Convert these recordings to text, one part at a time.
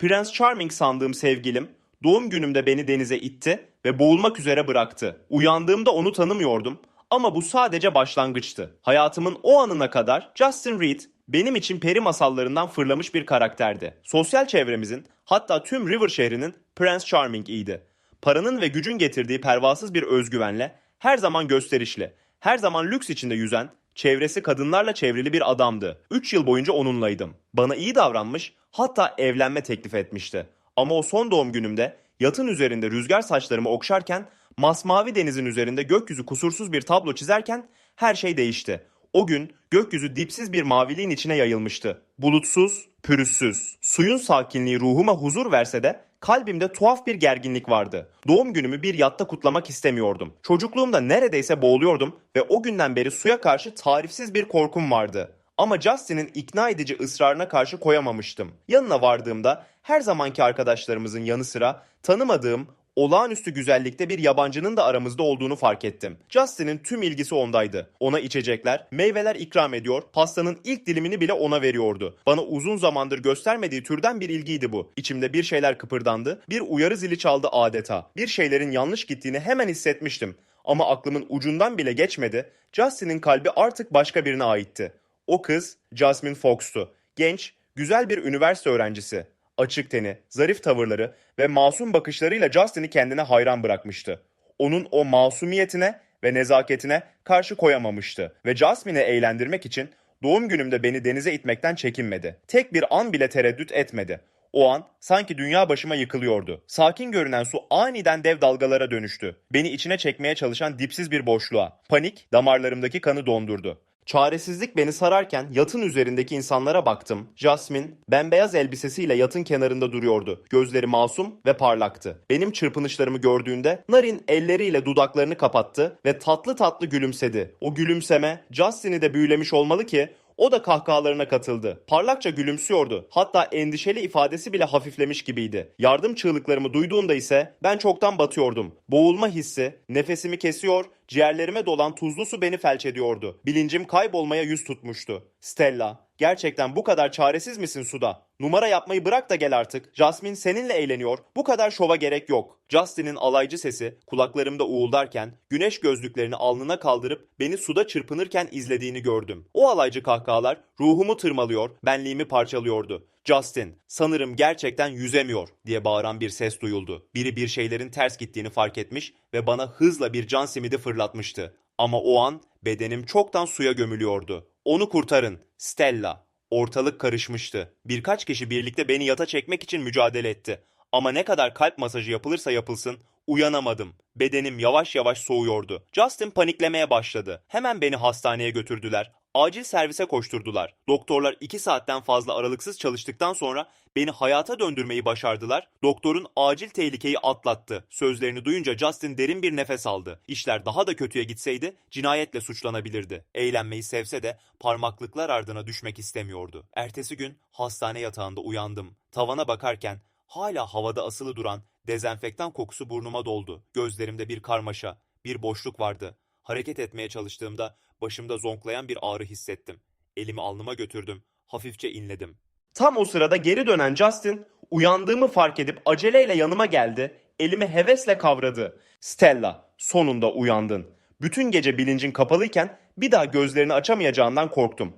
Prince Charming sandığım sevgilim doğum günümde beni denize itti ve boğulmak üzere bıraktı. Uyandığımda onu tanımıyordum ama bu sadece başlangıçtı. Hayatımın o anına kadar Justin Reed benim için peri masallarından fırlamış bir karakterdi. Sosyal çevremizin hatta tüm River şehrinin Prince Charming iyiydi. Paranın ve gücün getirdiği pervasız bir özgüvenle her zaman gösterişli, her zaman lüks içinde yüzen, çevresi kadınlarla çevrili bir adamdı. 3 yıl boyunca onunlaydım. Bana iyi davranmış, hatta evlenme teklif etmişti. Ama o son doğum günümde yatın üzerinde rüzgar saçlarımı okşarken, masmavi denizin üzerinde gökyüzü kusursuz bir tablo çizerken her şey değişti. O gün gökyüzü dipsiz bir maviliğin içine yayılmıştı. Bulutsuz, pürüzsüz. Suyun sakinliği ruhuma huzur verse de kalbimde tuhaf bir gerginlik vardı. Doğum günümü bir yatta kutlamak istemiyordum. Çocukluğumda neredeyse boğuluyordum ve o günden beri suya karşı tarifsiz bir korkum vardı. Ama Justin'in ikna edici ısrarına karşı koyamamıştım. Yanına vardığımda her zamanki arkadaşlarımızın yanı sıra tanımadığım olağanüstü güzellikte bir yabancının da aramızda olduğunu fark ettim. Justin'in tüm ilgisi ondaydı. Ona içecekler, meyveler ikram ediyor, pastanın ilk dilimini bile ona veriyordu. Bana uzun zamandır göstermediği türden bir ilgiydi bu. İçimde bir şeyler kıpırdandı, bir uyarı zili çaldı adeta. Bir şeylerin yanlış gittiğini hemen hissetmiştim. Ama aklımın ucundan bile geçmedi. Justin'in kalbi artık başka birine aitti. O kız Jasmine Fox'tu. Genç, güzel bir üniversite öğrencisi. Açık teni, zarif tavırları ve masum bakışlarıyla Justin'i kendine hayran bırakmıştı. Onun o masumiyetine ve nezaketine karşı koyamamıştı ve Jasmine'i eğlendirmek için doğum günümde beni denize itmekten çekinmedi. Tek bir an bile tereddüt etmedi. O an sanki dünya başıma yıkılıyordu. Sakin görünen su aniden dev dalgalara dönüştü. Beni içine çekmeye çalışan dipsiz bir boşluğa. Panik damarlarımdaki kanı dondurdu. Çaresizlik beni sararken yatın üzerindeki insanlara baktım. Jasmine bembeyaz elbisesiyle yatın kenarında duruyordu. Gözleri masum ve parlaktı. Benim çırpınışlarımı gördüğünde Narin elleriyle dudaklarını kapattı ve tatlı tatlı gülümsedi. O gülümseme Justin'i de büyülemiş olmalı ki o da kahkahalarına katıldı. Parlakça gülümsüyordu. Hatta endişeli ifadesi bile hafiflemiş gibiydi. Yardım çığlıklarımı duyduğumda ise ben çoktan batıyordum. Boğulma hissi nefesimi kesiyor, ciğerlerime dolan tuzlu su beni felç ediyordu. Bilincim kaybolmaya yüz tutmuştu. Stella, gerçekten bu kadar çaresiz misin suda? Numara yapmayı bırak da gel artık. Jasmine seninle eğleniyor. Bu kadar şova gerek yok. Justin'in alaycı sesi kulaklarımda uğuldarken güneş gözlüklerini alnına kaldırıp beni suda çırpınırken izlediğini gördüm. O alaycı kahkahalar ruhumu tırmalıyor, benliğimi parçalıyordu. Justin, sanırım gerçekten yüzemiyor diye bağıran bir ses duyuldu. Biri bir şeylerin ters gittiğini fark etmiş ve bana hızla bir can simidi fırlatmıştı. Ama o an bedenim çoktan suya gömülüyordu. Onu kurtarın, Stella. Ortalık karışmıştı. Birkaç kişi birlikte beni yata çekmek için mücadele etti. Ama ne kadar kalp masajı yapılırsa yapılsın uyanamadım. Bedenim yavaş yavaş soğuyordu. Justin paniklemeye başladı. Hemen beni hastaneye götürdüler. Acil servise koşturdular. Doktorlar 2 saatten fazla aralıksız çalıştıktan sonra beni hayata döndürmeyi başardılar. Doktorun acil tehlikeyi atlattı. Sözlerini duyunca Justin derin bir nefes aldı. İşler daha da kötüye gitseydi cinayetle suçlanabilirdi. Eğlenmeyi sevse de parmaklıklar ardına düşmek istemiyordu. Ertesi gün hastane yatağında uyandım. Tavana bakarken hala havada asılı duran dezenfektan kokusu burnuma doldu. Gözlerimde bir karmaşa, bir boşluk vardı. Hareket etmeye çalıştığımda başımda zonklayan bir ağrı hissettim. Elimi alnıma götürdüm. Hafifçe inledim. Tam o sırada geri dönen Justin uyandığımı fark edip aceleyle yanıma geldi. Elimi hevesle kavradı. Stella, sonunda uyandın. Bütün gece bilincin kapalıyken bir daha gözlerini açamayacağından korktum.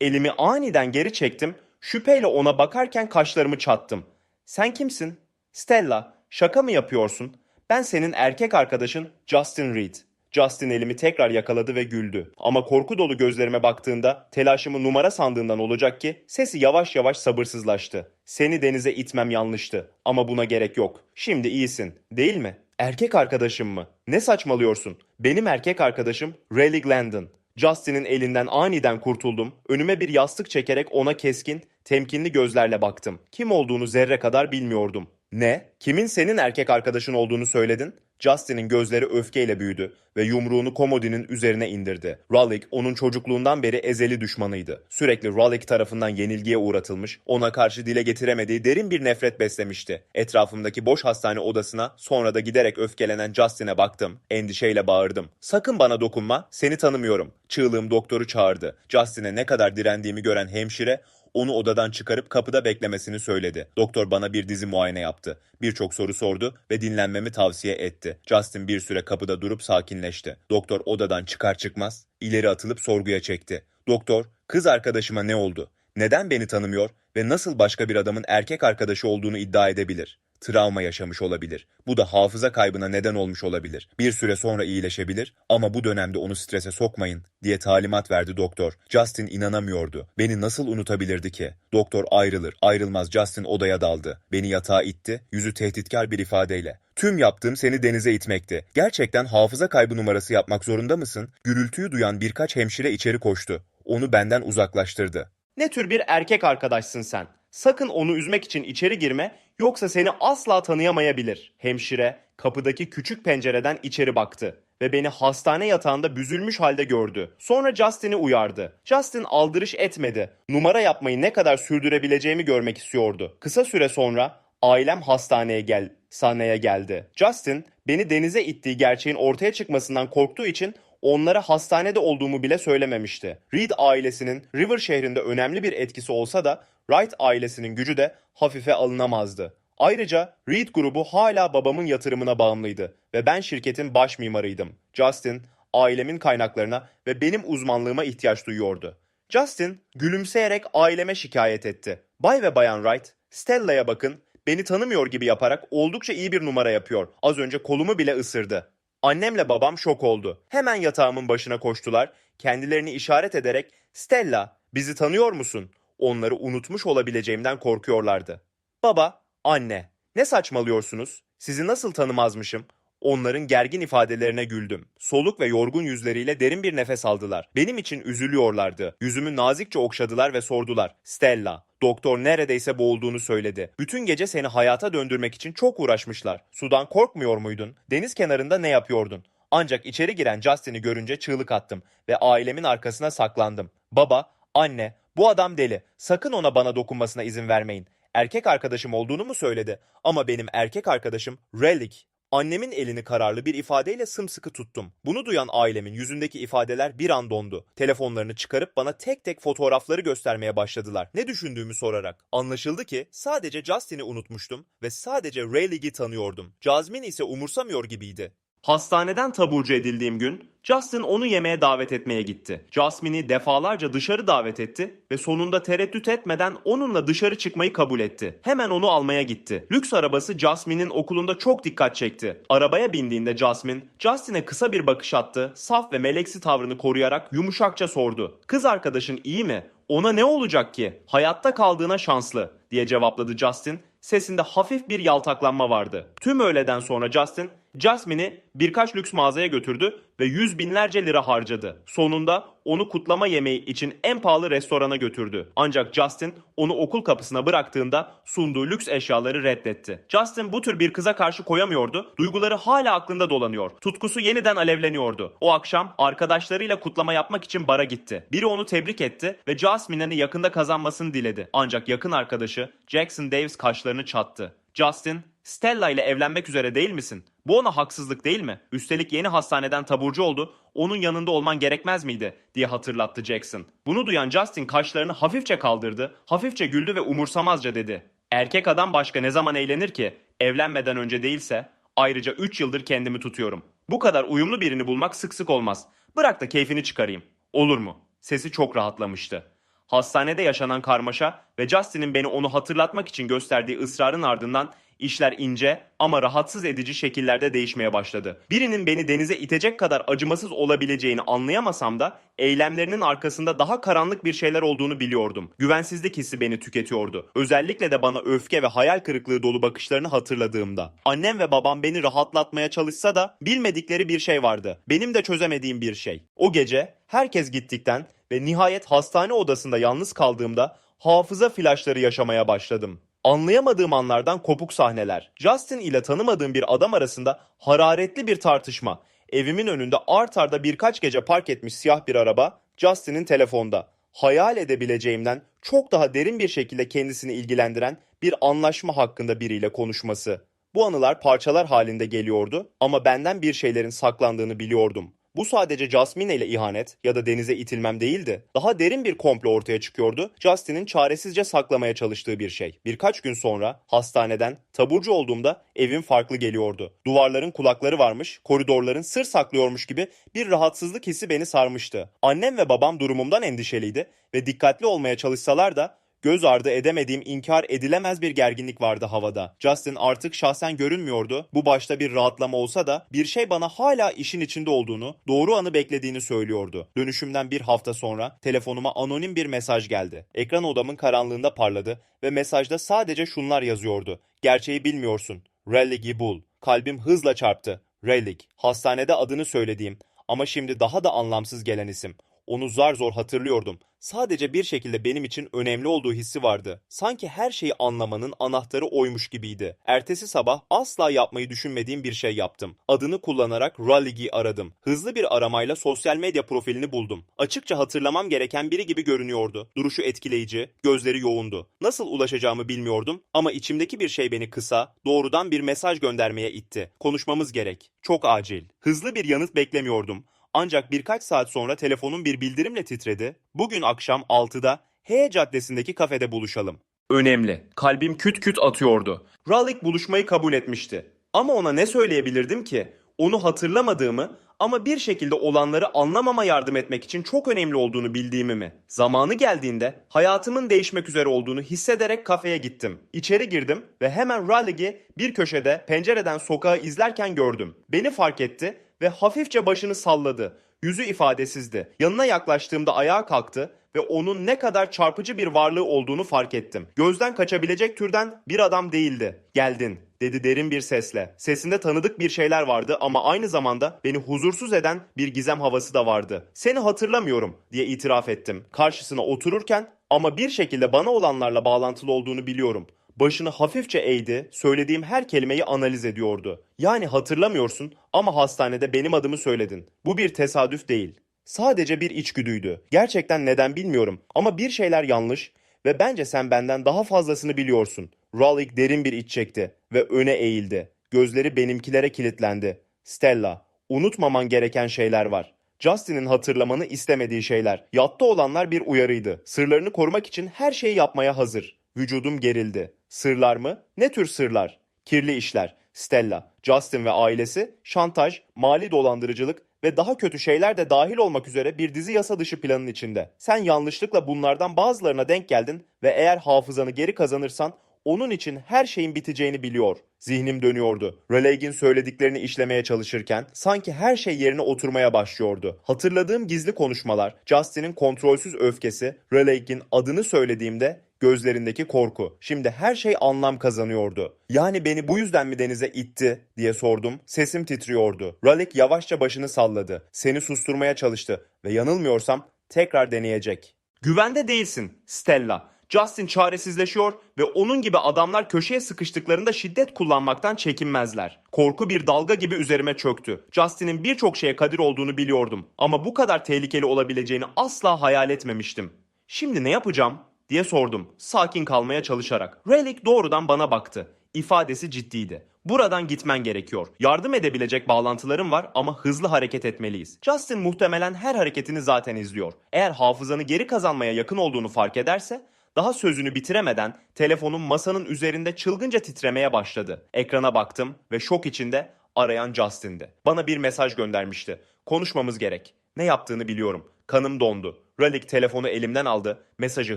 Elimi aniden geri çektim. Şüpheyle ona bakarken kaşlarımı çattım. Sen kimsin? Stella, şaka mı yapıyorsun? Ben senin erkek arkadaşın Justin Reed. Justin elimi tekrar yakaladı ve güldü. Ama korku dolu gözlerime baktığında telaşımı numara sandığından olacak ki sesi yavaş yavaş sabırsızlaştı. Seni denize itmem yanlıştı ama buna gerek yok. Şimdi iyisin, değil mi? Erkek arkadaşım mı? Ne saçmalıyorsun? Benim erkek arkadaşım Rayleigh Landon. Justin'in elinden aniden kurtuldum. Önüme bir yastık çekerek ona keskin, temkinli gözlerle baktım. Kim olduğunu zerre kadar bilmiyordum. Ne? Kimin senin erkek arkadaşın olduğunu söyledin? Justin'in gözleri öfkeyle büyüdü ve yumruğunu komodinin üzerine indirdi. Raleigh onun çocukluğundan beri ezeli düşmanıydı. Sürekli Raleigh tarafından yenilgiye uğratılmış, ona karşı dile getiremediği derin bir nefret beslemişti. Etrafımdaki boş hastane odasına sonra da giderek öfkelenen Justin'e baktım. Endişeyle bağırdım. Sakın bana dokunma, seni tanımıyorum. Çığlığım doktoru çağırdı. Justin'e ne kadar direndiğimi gören hemşire Onu odadan çıkarıp kapıda beklemesini söyledi. Doktor bana bir dizi muayene yaptı. Birçok soru sordu ve dinlenmemi tavsiye etti. Justin bir süre kapıda durup sakinleşti. Doktor odadan çıkar çıkmaz ileri atılıp sorguya çekti. Doktor, kız arkadaşıma ne oldu? Neden beni tanımıyor ve nasıl başka bir adamın erkek arkadaşı olduğunu iddia edebilir? Travma yaşamış olabilir. Bu da hafıza kaybına neden olmuş olabilir. Bir süre sonra iyileşebilir ama bu dönemde onu strese sokmayın diye talimat verdi doktor. Justin inanamıyordu. Beni nasıl unutabilirdi ki? Doktor ayrılır. Ayrılmaz Justin odaya daldı. Beni yatağa itti. Yüzü tehditkar bir ifadeyle. Tüm yaptığım seni denize itmekti. Gerçekten hafıza kaybı numarası yapmak zorunda mısın? Gürültüyü duyan birkaç hemşire içeri koştu. Onu benden uzaklaştırdı. Ne tür bir erkek arkadaşsın sen? Sakın onu üzmek için içeri girme yoksa seni asla tanıyamayabilir. Hemşire kapıdaki küçük pencereden içeri baktı ve beni hastane yatağında büzülmüş halde gördü. Sonra Justin'i uyardı. Justin aldırış etmedi. Numara yapmayı ne kadar sürdürebileceğimi görmek istiyordu. Kısa süre sonra ailem hastaneye gel sahneye geldi. Justin beni denize ittiği gerçeğin ortaya çıkmasından korktuğu için onlara hastanede olduğumu bile söylememişti. Reed ailesinin River şehrinde önemli bir etkisi olsa da Wright ailesinin gücü de hafife alınamazdı. Ayrıca Reed grubu hala babamın yatırımına bağımlıydı ve ben şirketin baş mimarıydım. Justin, ailemin kaynaklarına ve benim uzmanlığıma ihtiyaç duyuyordu. Justin gülümseyerek aileme şikayet etti. Bay ve bayan Wright, Stella'ya bakın, beni tanımıyor gibi yaparak oldukça iyi bir numara yapıyor. Az önce kolumu bile ısırdı. Annemle babam şok oldu. Hemen yatağımın başına koştular. Kendilerini işaret ederek Stella bizi tanıyor musun? Onları unutmuş olabileceğimden korkuyorlardı. Baba, anne, ne saçmalıyorsunuz? Sizi nasıl tanımazmışım? Onların gergin ifadelerine güldüm. Soluk ve yorgun yüzleriyle derin bir nefes aldılar. Benim için üzülüyorlardı. Yüzümü nazikçe okşadılar ve sordular. Stella, doktor neredeyse boğulduğunu söyledi. Bütün gece seni hayata döndürmek için çok uğraşmışlar. Sudan korkmuyor muydun? Deniz kenarında ne yapıyordun? Ancak içeri giren Justin'i görünce çığlık attım ve ailemin arkasına saklandım. Baba, anne, bu adam deli. Sakın ona bana dokunmasına izin vermeyin. Erkek arkadaşım olduğunu mu söyledi? Ama benim erkek arkadaşım Relic. Annemin elini kararlı bir ifadeyle sımsıkı tuttum. Bunu duyan ailemin yüzündeki ifadeler bir an dondu. Telefonlarını çıkarıp bana tek tek fotoğrafları göstermeye başladılar. Ne düşündüğümü sorarak. Anlaşıldı ki sadece Justin'i unutmuştum ve sadece Rayleigh'i tanıyordum. Jasmine ise umursamıyor gibiydi. Hastaneden taburcu edildiğim gün Justin onu yemeğe davet etmeye gitti. Jasmine'i defalarca dışarı davet etti ve sonunda tereddüt etmeden onunla dışarı çıkmayı kabul etti. Hemen onu almaya gitti. Lüks arabası Jasmine'in okulunda çok dikkat çekti. Arabaya bindiğinde Jasmine, Justin'e kısa bir bakış attı, saf ve meleksi tavrını koruyarak yumuşakça sordu. Kız arkadaşın iyi mi? Ona ne olacak ki? Hayatta kaldığına şanslı diye cevapladı Justin. Sesinde hafif bir yaltaklanma vardı. Tüm öğleden sonra Justin, Jasmine'i birkaç lüks mağazaya götürdü ve yüz binlerce lira harcadı. Sonunda onu kutlama yemeği için en pahalı restorana götürdü. Ancak Justin onu okul kapısına bıraktığında sunduğu lüks eşyaları reddetti. Justin bu tür bir kıza karşı koyamıyordu. Duyguları hala aklında dolanıyor. Tutkusu yeniden alevleniyordu. O akşam arkadaşlarıyla kutlama yapmak için bara gitti. Biri onu tebrik etti ve Jasmine'ini yakında kazanmasını diledi. Ancak yakın arkadaşı Jackson Davis kaşlarını çattı. Justin, Stella ile evlenmek üzere değil misin? Bu ona haksızlık değil mi? Üstelik yeni hastaneden taburcu oldu. Onun yanında olman gerekmez miydi? diye hatırlattı Jackson. Bunu duyan Justin kaşlarını hafifçe kaldırdı, hafifçe güldü ve umursamazca dedi. Erkek adam başka ne zaman eğlenir ki? Evlenmeden önce değilse. Ayrıca 3 yıldır kendimi tutuyorum. Bu kadar uyumlu birini bulmak sık sık olmaz. Bırak da keyfini çıkarayım. Olur mu? Sesi çok rahatlamıştı. Hastanede yaşanan karmaşa ve Justin'in beni onu hatırlatmak için gösterdiği ısrarın ardından işler ince ama rahatsız edici şekillerde değişmeye başladı. Birinin beni denize itecek kadar acımasız olabileceğini anlayamasam da eylemlerinin arkasında daha karanlık bir şeyler olduğunu biliyordum. Güvensizlik hissi beni tüketiyordu. Özellikle de bana öfke ve hayal kırıklığı dolu bakışlarını hatırladığımda. Annem ve babam beni rahatlatmaya çalışsa da bilmedikleri bir şey vardı. Benim de çözemediğim bir şey. O gece herkes gittikten ve nihayet hastane odasında yalnız kaldığımda hafıza flaşları yaşamaya başladım. Anlayamadığım anlardan kopuk sahneler. Justin ile tanımadığım bir adam arasında hararetli bir tartışma. Evimin önünde art arda birkaç gece park etmiş siyah bir araba Justin'in telefonda. Hayal edebileceğimden çok daha derin bir şekilde kendisini ilgilendiren bir anlaşma hakkında biriyle konuşması. Bu anılar parçalar halinde geliyordu ama benden bir şeylerin saklandığını biliyordum. Bu sadece Jasmine ile ihanet ya da denize itilmem değildi. Daha derin bir komplo ortaya çıkıyordu. Justin'in çaresizce saklamaya çalıştığı bir şey. Birkaç gün sonra hastaneden taburcu olduğumda evim farklı geliyordu. Duvarların kulakları varmış, koridorların sır saklıyormuş gibi bir rahatsızlık hissi beni sarmıştı. Annem ve babam durumumdan endişeliydi ve dikkatli olmaya çalışsalar da Göz ardı edemediğim inkar edilemez bir gerginlik vardı havada. Justin artık şahsen görünmüyordu. Bu başta bir rahatlama olsa da bir şey bana hala işin içinde olduğunu, doğru anı beklediğini söylüyordu. Dönüşümden bir hafta sonra telefonuma anonim bir mesaj geldi. Ekran odamın karanlığında parladı ve mesajda sadece şunlar yazıyordu. Gerçeği bilmiyorsun. Relig'i bul. Kalbim hızla çarptı. Relig. Hastanede adını söylediğim ama şimdi daha da anlamsız gelen isim. Onu zar zor hatırlıyordum. Sadece bir şekilde benim için önemli olduğu hissi vardı. Sanki her şeyi anlamanın anahtarı oymuş gibiydi. Ertesi sabah asla yapmayı düşünmediğim bir şey yaptım. Adını kullanarak Rallig'i aradım. Hızlı bir aramayla sosyal medya profilini buldum. Açıkça hatırlamam gereken biri gibi görünüyordu. Duruşu etkileyici, gözleri yoğundu. Nasıl ulaşacağımı bilmiyordum ama içimdeki bir şey beni kısa, doğrudan bir mesaj göndermeye itti. Konuşmamız gerek. Çok acil. Hızlı bir yanıt beklemiyordum. Ancak birkaç saat sonra telefonum bir bildirimle titredi. Bugün akşam 6'da H Caddesi'ndeki kafede buluşalım. Önemli. Kalbim küt küt atıyordu. Ralik buluşmayı kabul etmişti. Ama ona ne söyleyebilirdim ki? Onu hatırlamadığımı ama bir şekilde olanları anlamama yardım etmek için çok önemli olduğunu bildiğimi mi? Zamanı geldiğinde hayatımın değişmek üzere olduğunu hissederek kafeye gittim. İçeri girdim ve hemen Ralig'i bir köşede pencereden sokağı izlerken gördüm. Beni fark etti ve hafifçe başını salladı. Yüzü ifadesizdi. Yanına yaklaştığımda ayağa kalktı ve onun ne kadar çarpıcı bir varlığı olduğunu fark ettim. Gözden kaçabilecek türden bir adam değildi. Geldin dedi derin bir sesle. Sesinde tanıdık bir şeyler vardı ama aynı zamanda beni huzursuz eden bir gizem havası da vardı. Seni hatırlamıyorum diye itiraf ettim. Karşısına otururken ama bir şekilde bana olanlarla bağlantılı olduğunu biliyorum. Başını hafifçe eğdi, söylediğim her kelimeyi analiz ediyordu. Yani hatırlamıyorsun ama hastanede benim adımı söyledin. Bu bir tesadüf değil. Sadece bir içgüdüydü. Gerçekten neden bilmiyorum ama bir şeyler yanlış ve bence sen benden daha fazlasını biliyorsun. Raleigh derin bir iç çekti ve öne eğildi. Gözleri benimkilere kilitlendi. Stella, unutmaman gereken şeyler var. Justin'in hatırlamanı istemediği şeyler. Yatta olanlar bir uyarıydı. Sırlarını korumak için her şeyi yapmaya hazır. Vücudum gerildi. Sırlar mı? Ne tür sırlar? Kirli işler. Stella, Justin ve ailesi, şantaj, mali dolandırıcılık ve daha kötü şeyler de dahil olmak üzere bir dizi yasa dışı planın içinde. Sen yanlışlıkla bunlardan bazılarına denk geldin ve eğer hafızanı geri kazanırsan onun için her şeyin biteceğini biliyor. Zihnim dönüyordu. Releg'in söylediklerini işlemeye çalışırken sanki her şey yerine oturmaya başlıyordu. Hatırladığım gizli konuşmalar, Justin'in kontrolsüz öfkesi, Releg'in adını söylediğimde gözlerindeki korku. Şimdi her şey anlam kazanıyordu. Yani beni bu yüzden mi denize itti diye sordum. Sesim titriyordu. Ralik yavaşça başını salladı. Seni susturmaya çalıştı ve yanılmıyorsam tekrar deneyecek. Güvende değilsin Stella. Justin çaresizleşiyor ve onun gibi adamlar köşeye sıkıştıklarında şiddet kullanmaktan çekinmezler. Korku bir dalga gibi üzerime çöktü. Justin'in birçok şeye kadir olduğunu biliyordum ama bu kadar tehlikeli olabileceğini asla hayal etmemiştim. Şimdi ne yapacağım? Diye sordum sakin kalmaya çalışarak. Relic doğrudan bana baktı. İfadesi ciddiydi. Buradan gitmen gerekiyor. Yardım edebilecek bağlantılarım var ama hızlı hareket etmeliyiz. Justin muhtemelen her hareketini zaten izliyor. Eğer hafızanı geri kazanmaya yakın olduğunu fark ederse daha sözünü bitiremeden telefonum masanın üzerinde çılgınca titremeye başladı. Ekrana baktım ve şok içinde arayan Justin'di. Bana bir mesaj göndermişti. Konuşmamız gerek. Ne yaptığını biliyorum. Kanım dondu. Ralik telefonu elimden aldı, mesajı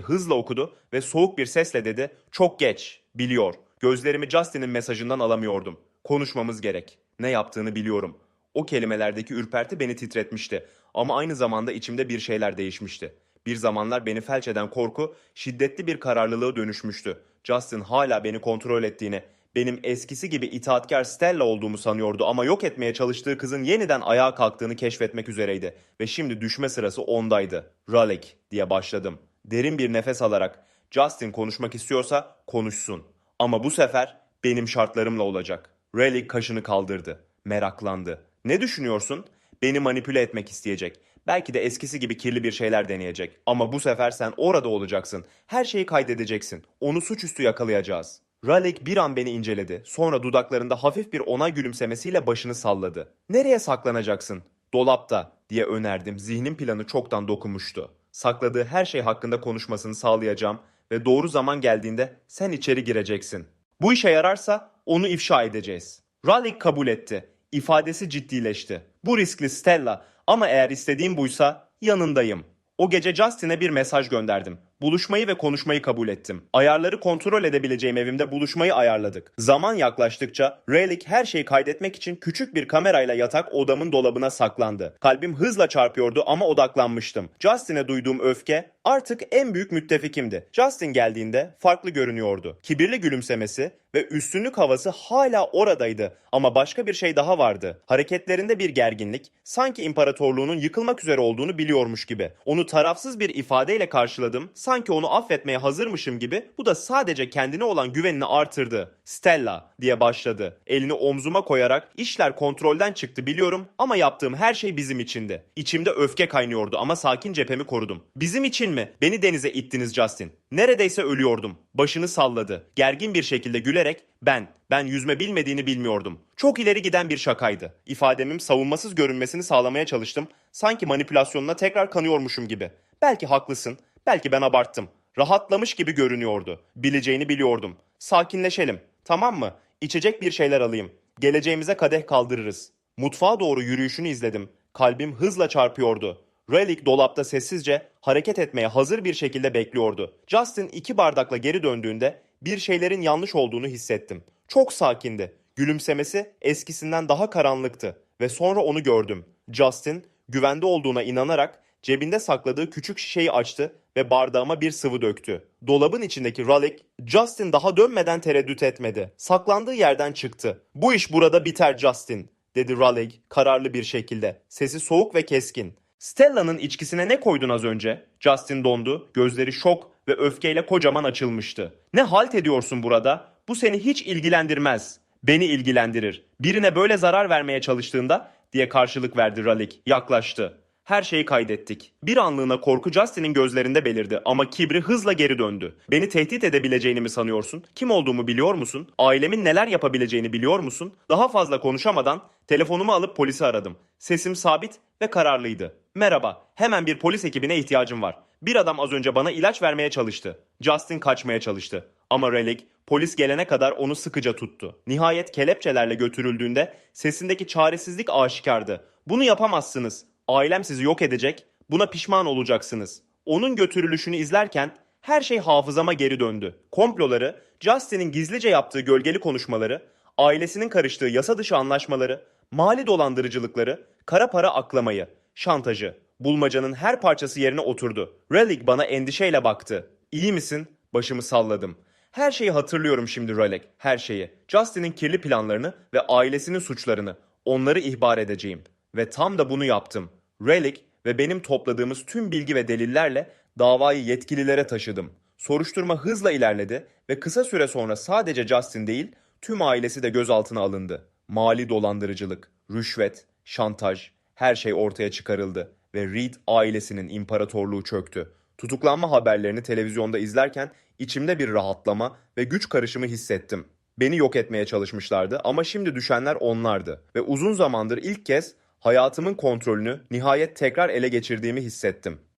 hızla okudu ve soğuk bir sesle dedi, çok geç, biliyor. Gözlerimi Justin'in mesajından alamıyordum. Konuşmamız gerek. Ne yaptığını biliyorum. O kelimelerdeki ürperti beni titretmişti ama aynı zamanda içimde bir şeyler değişmişti. Bir zamanlar beni felç eden korku şiddetli bir kararlılığa dönüşmüştü. Justin hala beni kontrol ettiğini, benim eskisi gibi itaatkar Stella olduğumu sanıyordu ama yok etmeye çalıştığı kızın yeniden ayağa kalktığını keşfetmek üzereydi ve şimdi düşme sırası ondaydı. Ralek diye başladım. Derin bir nefes alarak Justin konuşmak istiyorsa konuşsun. Ama bu sefer benim şartlarımla olacak. Raleigh kaşını kaldırdı. Meraklandı. Ne düşünüyorsun? Beni manipüle etmek isteyecek. Belki de eskisi gibi kirli bir şeyler deneyecek. Ama bu sefer sen orada olacaksın. Her şeyi kaydedeceksin. Onu suçüstü yakalayacağız. Ralek bir an beni inceledi. Sonra dudaklarında hafif bir onay gülümsemesiyle başını salladı. Nereye saklanacaksın? Dolapta diye önerdim. Zihnin planı çoktan dokunmuştu. Sakladığı her şey hakkında konuşmasını sağlayacağım ve doğru zaman geldiğinde sen içeri gireceksin. Bu işe yararsa onu ifşa edeceğiz. Raleigh kabul etti. İfadesi ciddileşti. Bu riskli Stella ama eğer istediğin buysa yanındayım. O gece Justin'e bir mesaj gönderdim. Buluşmayı ve konuşmayı kabul ettim. Ayarları kontrol edebileceğim evimde buluşmayı ayarladık. Zaman yaklaştıkça Rayleigh her şeyi kaydetmek için küçük bir kamerayla yatak odamın dolabına saklandı. Kalbim hızla çarpıyordu ama odaklanmıştım. Justin'e duyduğum öfke artık en büyük müttefikimdi. Justin geldiğinde farklı görünüyordu. Kibirli gülümsemesi ve üstünlük havası hala oradaydı ama başka bir şey daha vardı. Hareketlerinde bir gerginlik, sanki imparatorluğunun yıkılmak üzere olduğunu biliyormuş gibi. Onu tarafsız bir ifadeyle karşıladım, sanki onu affetmeye hazırmışım gibi. Bu da sadece kendine olan güvenini artırdı. Stella diye başladı. Elini omzuma koyarak işler kontrolden çıktı biliyorum ama yaptığım her şey bizim içindi. İçimde öfke kaynıyordu ama sakin cephemi korudum. Bizim için mi? Beni denize ittiniz Justin. Neredeyse ölüyordum. Başını salladı. Gergin bir şekilde gülerek ben, ben yüzme bilmediğini bilmiyordum. Çok ileri giden bir şakaydı. İfademin savunmasız görünmesini sağlamaya çalıştım. Sanki manipülasyonuna tekrar kanıyormuşum gibi. Belki haklısın, belki ben abarttım. Rahatlamış gibi görünüyordu. Bileceğini biliyordum. Sakinleşelim, tamam mı? İçecek bir şeyler alayım. Geleceğimize kadeh kaldırırız. Mutfağa doğru yürüyüşünü izledim. Kalbim hızla çarpıyordu. Relic dolapta sessizce hareket etmeye hazır bir şekilde bekliyordu. Justin iki bardakla geri döndüğünde bir şeylerin yanlış olduğunu hissettim. Çok sakindi. Gülümsemesi eskisinden daha karanlıktı ve sonra onu gördüm. Justin güvende olduğuna inanarak cebinde sakladığı küçük şişeyi açtı ve bardağıma bir sıvı döktü. Dolabın içindeki Raleigh, Justin daha dönmeden tereddüt etmedi. Saklandığı yerden çıktı. Bu iş burada biter Justin, dedi Raleigh kararlı bir şekilde. Sesi soğuk ve keskin. Stella'nın içkisine ne koydun az önce? Justin dondu, gözleri şok ve öfkeyle kocaman açılmıştı. Ne halt ediyorsun burada? Bu seni hiç ilgilendirmez. Beni ilgilendirir. Birine böyle zarar vermeye çalıştığında diye karşılık verdi Raleigh. Yaklaştı. Her şeyi kaydettik. Bir anlığına korku Justin'in gözlerinde belirdi ama kibri hızla geri döndü. Beni tehdit edebileceğini mi sanıyorsun? Kim olduğumu biliyor musun? Ailemin neler yapabileceğini biliyor musun? Daha fazla konuşamadan telefonumu alıp polisi aradım. Sesim sabit ve kararlıydı. Merhaba, hemen bir polis ekibine ihtiyacım var. Bir adam az önce bana ilaç vermeye çalıştı. Justin kaçmaya çalıştı. Ama Relic polis gelene kadar onu sıkıca tuttu. Nihayet kelepçelerle götürüldüğünde sesindeki çaresizlik aşikardı. Bunu yapamazsınız. Ailem sizi yok edecek. Buna pişman olacaksınız. Onun götürülüşünü izlerken her şey hafızama geri döndü. Komploları, Justin'in gizlice yaptığı gölgeli konuşmaları, ailesinin karıştığı yasa dışı anlaşmaları, mali dolandırıcılıkları, kara para aklamayı, şantajı. Bulmacanın her parçası yerine oturdu. Relic bana endişeyle baktı. İyi misin? Başımı salladım. Her şeyi hatırlıyorum şimdi Relic, her şeyi. Justin'in kirli planlarını ve ailesinin suçlarını. Onları ihbar edeceğim. Ve tam da bunu yaptım. Relic ve benim topladığımız tüm bilgi ve delillerle davayı yetkililere taşıdım. Soruşturma hızla ilerledi ve kısa süre sonra sadece Justin değil, tüm ailesi de gözaltına alındı. Mali dolandırıcılık, rüşvet, şantaj, her şey ortaya çıkarıldı ve Reed ailesinin imparatorluğu çöktü. Tutuklanma haberlerini televizyonda izlerken içimde bir rahatlama ve güç karışımı hissettim. Beni yok etmeye çalışmışlardı ama şimdi düşenler onlardı ve uzun zamandır ilk kez hayatımın kontrolünü nihayet tekrar ele geçirdiğimi hissettim.